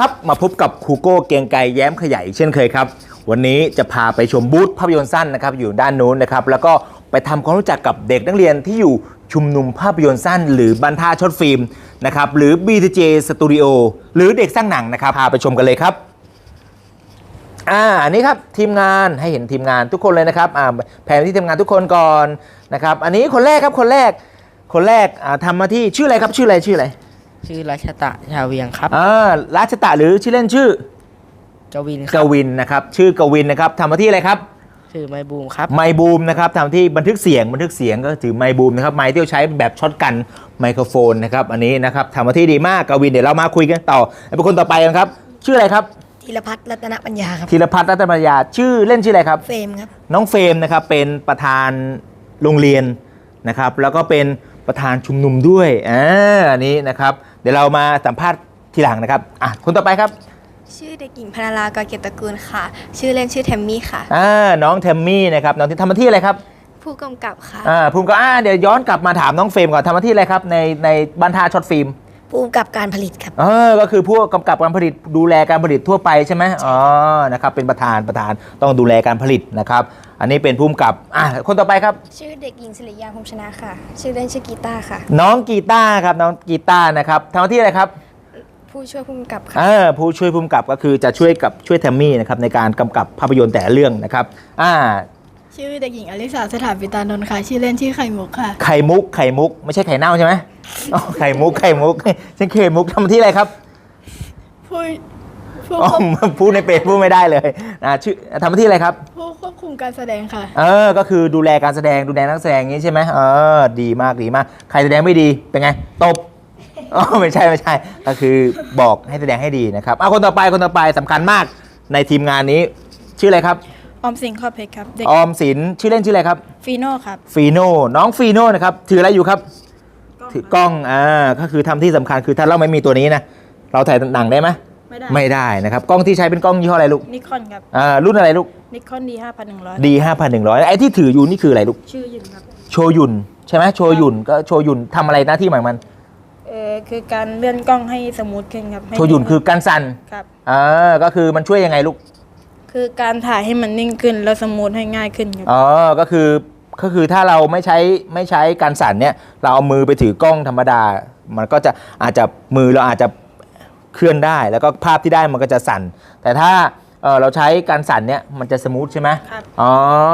ครับมาพบกับครูโก้เกียงไกรแย้มขยายเช่นเคยครับ วันนี้จะพาไปชมบูธภาพยนตร์สั้นนะครับอยู่ด้านนู้นนะครับแล้วก็ไปทำความรู้จักกับเด็กนักเรียนที่อยู่ชุมนุมภาพยนตร์สั้น หรือบรรทาชดฟิล์มนะครับหรือ BTJ Studio หรือเด็กสร้างหนังนะครับพาไปชมกันเลยครับอ่าอันนี้ครับทีมงานให้เห็นทีมงานทุกคนเลยนะครับอ่าแผนที่ทีมงานทุกคนก่อนนะครับอันนี้คนแรกครับคนแรกคนแรกอ่าทำมาที่ชื่ออะไรครับชื่ออะไรชื่ออะไร ชื่อรัชตะชาเวียงครับ อ่าราชตะหรือชื่อเล่นชื่อ กวินคกรับวินนะครับ ชื่อกวินนะครับทำมาที่อะไรครับ ชื่อไมบูมครับ ไมค์บูมนะครับทำที่บันทึกเสียงบันทึกเสียงก็ถือไมค์บูมนะครับไมค์ที่เราใช้แบบช็อตกันไมโครโฟนนะครับอันนี้นะครับทำมาที่ดีมากกวินเดี๋ยวเรามาคุยกันต่อเป็นคนต่อไปกันครับชื่ออะไรครับธีรพัฒน์รัตนปัญญาครับ ธีรพัฒน์รัตนปัญญาชื่อเล่นชื่ออะไรครับ เฟรมครับ น้องเฟรมนะครับเป็นประธานโรงเรียนนะครับแล้วก็เป็นประธานชุมนุมด้วยอ่าอันนี้นะครับเดี๋ยวเรามาสัมภาษณ์ทีหลังนะครับอะคนต่อไปครับ ชื่อเด็กหญิงพนารากรเกียรติตระกูลค่ะ ชื่อเล่นชื่อแทมมี่ค่ะ อ่าน้องแทมมี่นะครับน้องที่ทำมาที่อะไรครับผู้กำกับค่ะ อ่าภูมิก็อ่าเดี๋ยวย้อนกลับมาถามน้องเฟรมก่อนทำหน้าที่อะไรครับในในบันทาช็อตฟิล์ม ผู้กำกับการผลิตครับ เออก็คือผู้กำกับการผลิตดูแลการผลิตทั่วไปใช่ไหมอ๋อนะครับเป็นประธานประธานต้องดูแลการผลิตนะครับ อันนี้เป็นภูมิกับอ่าคนต่อไปครับ ชื่อเด็กหญิงสิริยาพรหมชนะค่ะ ชื่อเล่นชื่อกีตาร์ค่ะ น้องกีตาร์ครับน้องกีตาร์นะครับทำหน้าที่อะไรครับผู้ช่วยผู้กำกับค่ะ เออผู้ช่วยภูมิกับก็คือจะช่วยกับช่วยแทมมี่นะครับในการกำกับภาพยนตร์แต่ละเรื่องนะครับอ่า ชื่อเด็กหญิงอลิสาสถาปิตานนท์ค่ะ ชื่อเล่นชื่อไข่มุกค่ะ ไข่มุกไข่มุก ไม่ใช่ไข่เน่าใช่ไหมอ๋อไข่มุกไข่มุกฉันเคยมุกทำหน้าที่อะไรครับผู้ผู้อ๋อควบพูดในเป็นพูดไม่ได้เลยอ่าชื่อทำหน้าที่อะไรครับ ผู้ควบคุมการแสดงค่ะ เออ ก็คือดูแลการแสดงดูแลนักแสดงอย่างนี้ใช่ไหมเออ ดีมากดีมาก ใครแสดงไม่ดีเป็นไง ตบอ๋อไม่ใช่ไม่ใช่ ก็คือบอกให้แสดงให้ดีนะครับเอาคนต่อไปคนต่อไปสำคัญมากในทีมงานนี้ ชื่ออะไรครับ ออมสิงห์ขอบเพชรครับเด็กออมสินชื่อเล่นชื่ออะไรครับฟีโน่ครับฟีโน่น้องฟีโน่นะครับถืออะไรอยู่ครับถือกล้องอ่าก็คือทำที่สำคัญคือถ้าเราไม่มีตัวนี้นะเราถ่ายหนังได้ไหมไม่ได้ไม่ได้นะครับกล้องที่ใช้เป็นกล้องยี่ห้ออะไรลูกนิคอนครับอ่ารุ่นอะไรลูกนิคอนดีห้าพันหนึ่งร้อย D 5100ไอ้ที่ถืออยู่นี่คืออะไรลูกชื่อยินครับโชยุนใช่ไหมโชยุนก็โชยุนทำอะไรหน้าที่ของมันเออคือการเลื่อนกล้องให้สมูทขึ้นครับให้โชยุนคือการสั่นครับอ่าก็คือมันช่วยยังไงลูก คือการถ่ายให้มันนิ่งขึ้นแล้วสมูทให้ง่ายขึ้นครับ อ๋อ ก็คือก็คือถ้าเราไม่ใช้ไม่ใช้การสั่นเนี่ย เราเอามือไปถือกล้องธรรมดา มันก็จะอาจจะมือเราอาจจะเคลื่อนได้ แล้วก็ภาพที่ได้มันก็จะสั่น แต่ถ้าเอ่อเราใช้การสั่นเนี่ยมันจะสมูทใช่ไหมครับ อ๋อ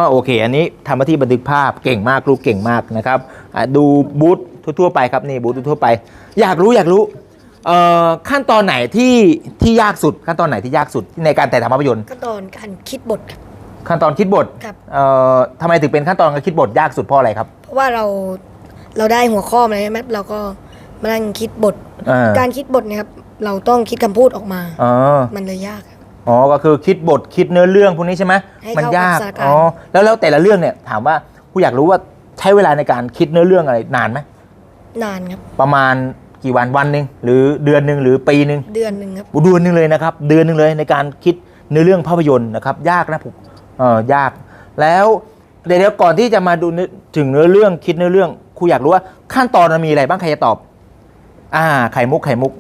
โอเค อันนี้ทำหน้าที่บันทึกภาพเก่งมากลูกเก่งมากนะครับอะดูบูธทั่วๆไปครับนี่บูธทั่วๆไป อยากรู้อยากรู้ เอ่อขั้นตอนไหนที่ที่ยากสุด ขั้นตอนไหนที่ยากสุดในการถ่ายทำภาพยนตร์ก็ตอนการคิดบทครับ ขั้นตอนคิดบทครับ เอ่อทำไมถึงเป็นขั้นตอนการคิดบทยากสุดเพราะอะไรครับ เพราะว่าเราเราได้หัวข้อมาแล้วใช่ไหมเราก็มานั่งคิดบทอ่าการคิดบทเนะครับ เราต้องคิดคำพูดออกมา อ๋อมันเลยยากครับ อ๋อก็คือคิดบทคิดเนื้อเรื่องพวกนี้ใช่ไหมให้มันเข้ากับยากสถานการณ์ อ๋อแล้วแล้วแต่ละเรื่องเนี่ยถามว่าผู้อยากรู้ว่าใช้เวลาในการคิดเนื้อเรื่องอะไรนานไหมนานครับ ประมาณ กี่วันวันหนึ่งหรือเดือนหนึ่งหรือปีหนึ่งเดือนหนึ่งครับเดือนหนึ่งเลยนะครับ เดือนหนึ่งเลยในการคิดเนื้อเรื่องภาพยนตร์นะครับ ยากนะผมเออยาก แล้วเดี๋ยวเดี๋ยวก่อนที่จะมาดูเนื้อถึงเนื้อเรื่องคิดเนื้อเรื่องครูอยากรู้ว่าขั้นตอนมันมีอะไรบ้างใครจะตอบ อ่า ไข่มุกไข่มุก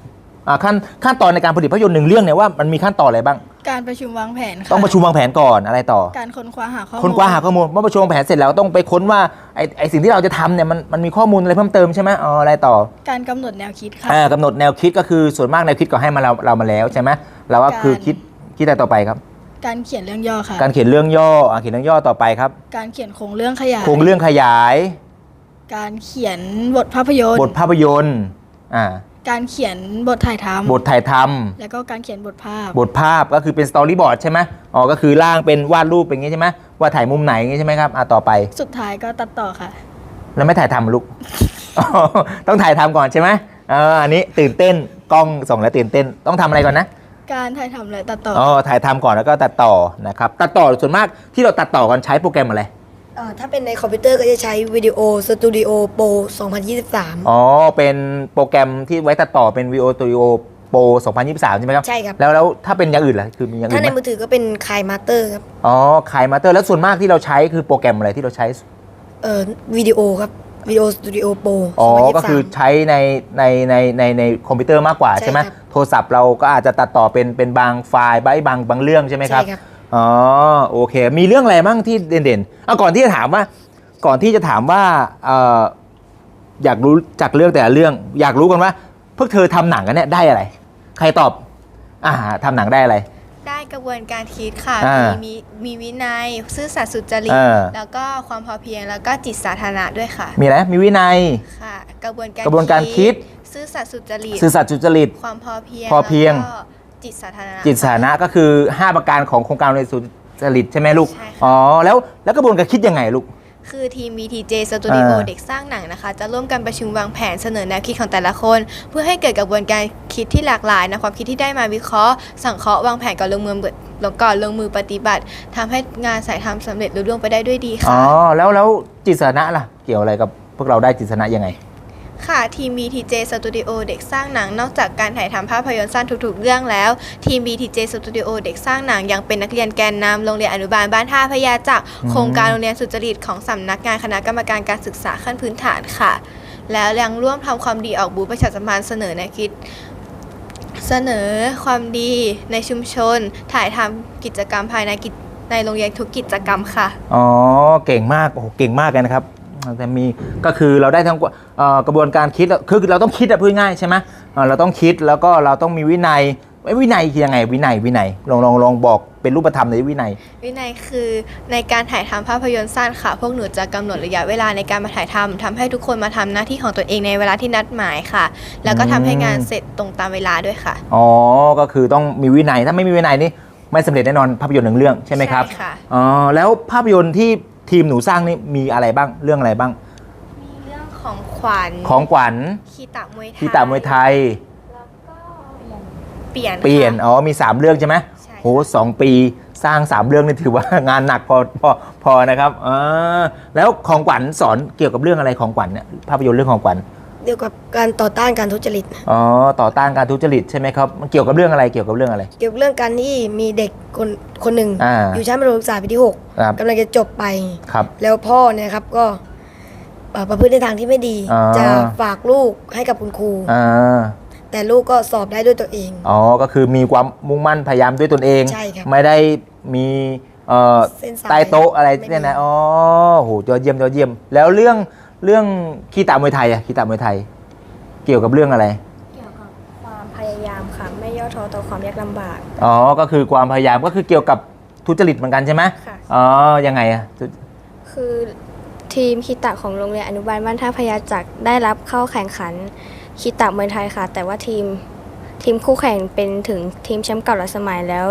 อ่าขั้นขั้นตอนในการผลิตภาพยนตร์หนึ่งเรื่องเนี่ยว่ามันมีขั้นตอนอะไรบ้าง การประชุมวางแผนค่ะต้องประชุมวางแผนก่อนอะไรต่อ การค้นคว้าหาข้อมูลคนคว้าหาข้อมูลเมื่อประชุมวางแผนเสร็จแล้วต้องไปค้นว่าไอ้ไอ้สิ่งที่เราจะทำเนี่ยมันมันมีข้อมูลอะไรเพิ่มเติมใช่ไหมอ๋ออะไรต่อการกำหนดแนวคิดค่ะ อ่ากำหนดแนวคิดก็คือส่วนมากแนวคิดก็ให้มาเราเรามาแล้วใช่ไหมเราก็คือการคิดคิดอะไรต่อไปครับ การเขียนเรื่องย่อค่ะ การเขียนเรื่องย่ออ่าเขียนเรื่องย่อต่อไปครับการเขียนโครงเรื่องขยายโครงเรื่องขยาย การเขียนบทภาพยนตร์ บทภาพยนตร์อ่า การเขียนบทถ่ายทำบทถ่ายทแล้วก็การเขียนบทภาพำบทภาพก็คือเป็นสตอรี่บอร์ดใช่ไหมอ๋อก็คือร่างเป็นวาดรูปเป็นอย่างงี้ใช่ไหมว่าถ่ายมุมไหนอย่างงี้ใช่ไหมครับอ่าต่อไป สุดท้ายก็ตัดต่อค่ะ แล้วไม่ถ่ายทำลูกอ๋อต้องถ่ายทำก่อนใช่ไหมเอออันนี้ตื่นเต้นกล้องส่งแล้วตื่นเต้นต้องทำอะไรก่อนนะการถ่ายทำและตัดต่ออ๋อถ่ายทำก่อนแล้วก็ตัดต่อนะครับตัดต่อส่วนมากที่เราตัดต่อกันใช้โปรแกรมอะไร เอ่อถ้าเป็นในคอมพิวเตอร์ก็จะใช้วิดีโอสตูดิโอโปร2023 อ๋อ เป็นโปรแกรมที่ไว้ตัดต่อเป็น VO Studio Pro 2023 ใช่ไหมครับ ใช่ครับ แล้วแล้วถ้าเป็นอย่างอื่นล่ะ คือมีอย่างอื่ถ้านในไหมมือถือก็เป็นคายมาสเตอร์ครับอ๋อขายมาเตอร์ แล้วส่วนมากที่เราใช้คือโปรแกรมอะไรที่เราใช้ เอ่อวิดีโอครับวิดีโอสตูดิโอโปรอ๋อ2023ก็คือใช้ในในในในในคอมพิวเตอร์มากกว่าใช่ใช่ไหม ครับโทรศัพท์เราก็อาจจะตัดต่อเป็นเป็นบางไฟล์บางบางบางเรื่องใช่ไหมครับ ใช่ครับ อ๋อโอเค มีเรื่องอะไรบ้างที่เด่นๆเอาก่อนที่จะถามว่า ก่อนที่จะถามว่าเอ่ออยากรู้จากเรื่องแต่ละเรื่อง อยากรู้กันว่าพวกเธอทำหนังกันเนี่ยได้อะไร ใครตอบ อ่าทำหนังได้อะไร ได้กระบวนการคิดค่ะอ่ามีมีมีวินัย ซื่อสัตย์สุจริตเออแล้วก็ความพอเพียง แล้วก็จิตสาธารณะด้วยค่ะ มีอะไร มีวินัย ค่ะ กระบวนการกระบวนการคิด ซื่อสัตย์สุจริต ซื่อสัตย์สุจริต ความพอเพียง พอเพียงแล้วก็ จิตสาธารณะ จิตสาธารณะก็คือ 5 ประการของโครงการในสุจริตใช่ไหมลูก ใช่ค่ะ อ๋อ แล้วแล้วกระบวนการคิดยังไงลูก คือทีม VTJ Studio อ่า เด็กสร้างหนังนะคะ จะร่วมกันประชุมวางแผนเสนอแนวคิดของแต่ละคน เพื่อให้เกิดกระบวนการคิดที่หลากหลายนะความคิดที่ได้มาวิเคราะห์สังเคราะห์วางแผนก่อนลงมือแล้วก่อนลงมือปฏิบัติทำให้งานสายทำสำเร็จลุล่วงไปได้ด้วยดีอ๋อค่ะแล้วแล้วจิตสาธารณะล่ะ เกี่ยวอะไรกับพวกเราได้จิตสาธารณะยังไง ค่ะ ทีม BTJ Studio เด็กสร้างหนังนอกจากการถ่ายทำภาพยนตร์สั้นทุกๆ เรื่องแล้ว ทีม BTJ Studio เด็กสร้างหนังยังเป็นนักเรียนแกนนำโรงเรียนอนุบาลบ้านท่าพระยาจากอืมโครงการโรงเรียนสุจริตของสำนักงานคณะกรรมการการศึกษาขั้นพื้นฐานค่ะ แล้วยังร่วมทำความดีออกบูธประชาสัมพันธ์เสนอแนวคิดเสนอความดีในชุมชน ถ่ายทำกิจกรรมภายในกิจในโรงเรียนทุกกิจกรรมค่ะ อ๋อ เก่งมาก โอ้โห เก่งมากเลยนะครับ แต่มีก็คือเราได้ทั้งเอ่อกระบวนการคิดคือเราต้องคิดอะพูดง่ายๆใช่ไหมเอ่อเราต้องคิดแล้วก็เราต้องมีวินัยเอ้ยวินัยคือยังไงวินัยวินัยลองลองลองบอกเป็นรูปธรรมในอยวินัย วินัยคือในการถ่ายทำภาพยนตร์สั้นค่ะ พวกหนูจะกำหนดระยะเวลาในการมาถ่ายทำทำให้ทุกคนมาทำหน้าที่ของตัวเองในเวลาที่นัดหมายค่ะ แล้วก็ทำให้งานเสร็จตรงตามเวลาด้วยค่ะอ๋อก็คือต้องมีวินัยถ้าไม่มีวินัยนี่ไม่สำเร็จแน่นอนภาพยนตร์หนึ่งเรื่องใช่ไหมครับใช่ค่ะอ๋อแล้วภาพยนตร์ที่ ทีมหนูสร้างนี่มีอะไรบ้างเรื่องอะไรบ้าง มีเรื่องของขวัญของขวัญคีตะมวยไทยที่ตามมวยไทยเปลี่ยนเปลี่ยนค่ะ อ๋อมี 3 เรื่องใช่ไหมใช่ โหสองปีสร้าง 3 เรื่องนี่ถือว่า งานหนักพอพอพอนะครับอ่าแล้วของขวัญสอนเกี่ยวกับเรื่องอะไรของขวัญเนี่ยภาพยนตร์เรื่องของขวัญ เกี่ยวกับการต่อต้านการทุจริตอ๋อต่อต้านการทุจริตใช่ไหมครับมันเกี่ยวกับเรื่องอะไรเกี่ยวกับเรื่องอะไร เกี่ยวกับเรื่องการที่มีเด็กคนคนหนึ่งอ่าอยู่ชั้นประถมศึกษาปีที่หกครับกำลังจะจบไป ครับ แล้วพ่อเนี่ยครับก็เอ่อประพฤติในทางที่ไม่ดี อ่า จะฝากลูกให้กับคุณครู อ่าแต่ลูกก็สอบได้ด้วยตัวเอง อ๋อก็คือมีความมุ่งมั่นพยายามด้วยตนเอง ใช่ครับไม่ได้มีเอ่อเส้นสายใต้โต๊ะอะไรไม่มี เนี่ยนะอ๋อโหยอดเยี่ยมยอดเยี่ยม แล้วเรื่อง เรื่องคีตามวยไทยอะคีตามวยไทย เกี่ยวกับเรื่องอะไร เกี่ยวกับความพยายามค่ะ ไม่ย่อท้อต่อความยากลำบาก อ๋อ ก็คือความพยายามก็คือเกี่ยวกับทุจริตเหมือนกันใช่ไหมค่ะ อ๋อ ยังไงอะทุคือทีมคีตะของโรงเรียนอนุบาลบ้านท่าพระยาจักรได้รับเข้าแข่งขันคีตะเมืองไทยค่ะ แต่ว่าทีมทีมคู่แข่งเป็นถึงทีมแชมป์เก่าหลายสมัยแล้ว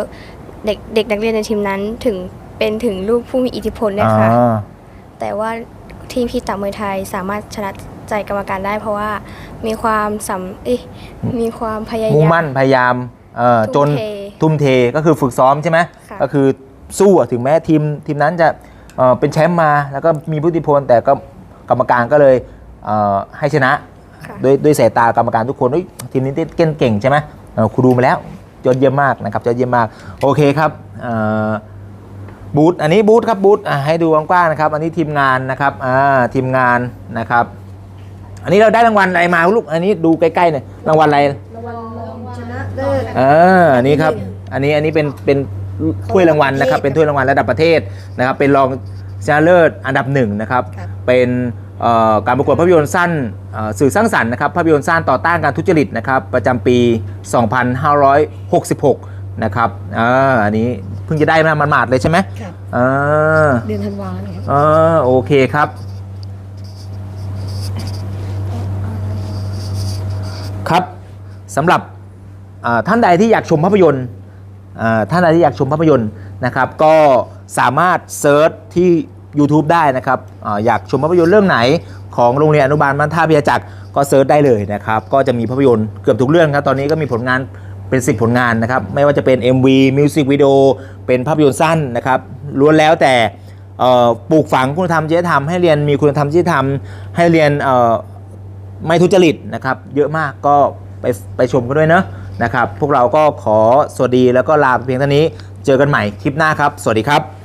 เด็กเด็กนักเรียนในทีมนั้นถึงเป็นถึงลูกผู้มีอิทธิพลด้วยค่ะ อ๋อแต่ว่า ทีมคีตะเมืองไทยสามารถชนะใจกรรมการได้ เพราะว่ามีความสำเอ้ยมีความพยายาม มุ่งมั่นพยายามเอ่อจทุ่นมเททุ่มเทก็คือฝึกซ้อมใช่ไหมค่ะ ก็คือสู้อะถึงแม้ทีมทีมนั้นจะเอ่อเป็นแชมป์มาแล้วก็มีผู้อิทธิพลแต่ก็กรรมการก็เลยเอ่อให้ชนะ ค่ะ ด้วยด้วยสายตากรรมการทุกคนเฮ้ยทีมนี้เก่งเก่งใช่ไหมเอ่อครูดูมาแล้วยอดเยี่ยมมากนะครับยอดเยี่ยมมาก โอเคครับเอ่อ บูธอันนี้บูธครับบูธอะให้ดูกว้างๆนะครับ อันนี้ทีมงานนะครับอ่าทีมงานนะครับ อันนี้เราได้รางวัลอะไรมาลูกอันนี้ดูใกล้ๆหน่อยรางวัลอะไรชนะเลิศ เอออันนี้ครับอันนี้อันนี้เป็นเป็นถ้วยรางวัลนะครับ เป็นถ้วยรางวัลระดับประเทศนะครับ เป็นรองชนะเลิศอันดับหนึ่งนะครับ ครับ เป็นเอ่อการประกวดภาพยนตร์สั้นเอ่อสื่อสร้างสรรค์นะครับภาพยนตร์สั้นต่อต้านการทุจริตนะครับ ประจำปี 2566 นะครับอ่าอันนี้เพิ่งจะได้มาหมาดๆเลยใช่ไหมครับอ่าเดือนธันวาเนี่ยครับอ่าโอเคครับ ครับสำหรับอ่าท่านใดที่อยากชมภาพยนตร์อ่าท่านใดที่อยากชมภาพยนตร์นะครับ ก็สามารถเซิร์ชที่ YouTube ได้นะครับอาอยากชมภาพยนตร์เรื่องไหนของโรงเรียนอนุบาลบ้านท่าพิยาจักรก็เซิร์ชได้เลยนะครับ ก็จะมีภาพยนตร์เกือบทุกเรื่องครับ ตอนนี้ก็มีผลงาน เป็น 10 ผลงานนะครับ ไม่ว่าจะเป็น MV Music Video เป็นภาพยนตร์สั้นนะครับล้วนแล้วแต่ปลูกฝังคุณธรรมจริยธรรมให้เรียนมีคุณธรรมจริยธรรมให้เรียนไม่ทุจริตนะครับ เยอะมากก็ไปไปชมกันด้วยเนอะนะครับ พวกเราก็ขอสวัสดีแล้วก็ลาเพียงเท่านี้ เจอกันใหม่คลิปหน้าครับ สวัสดีครับ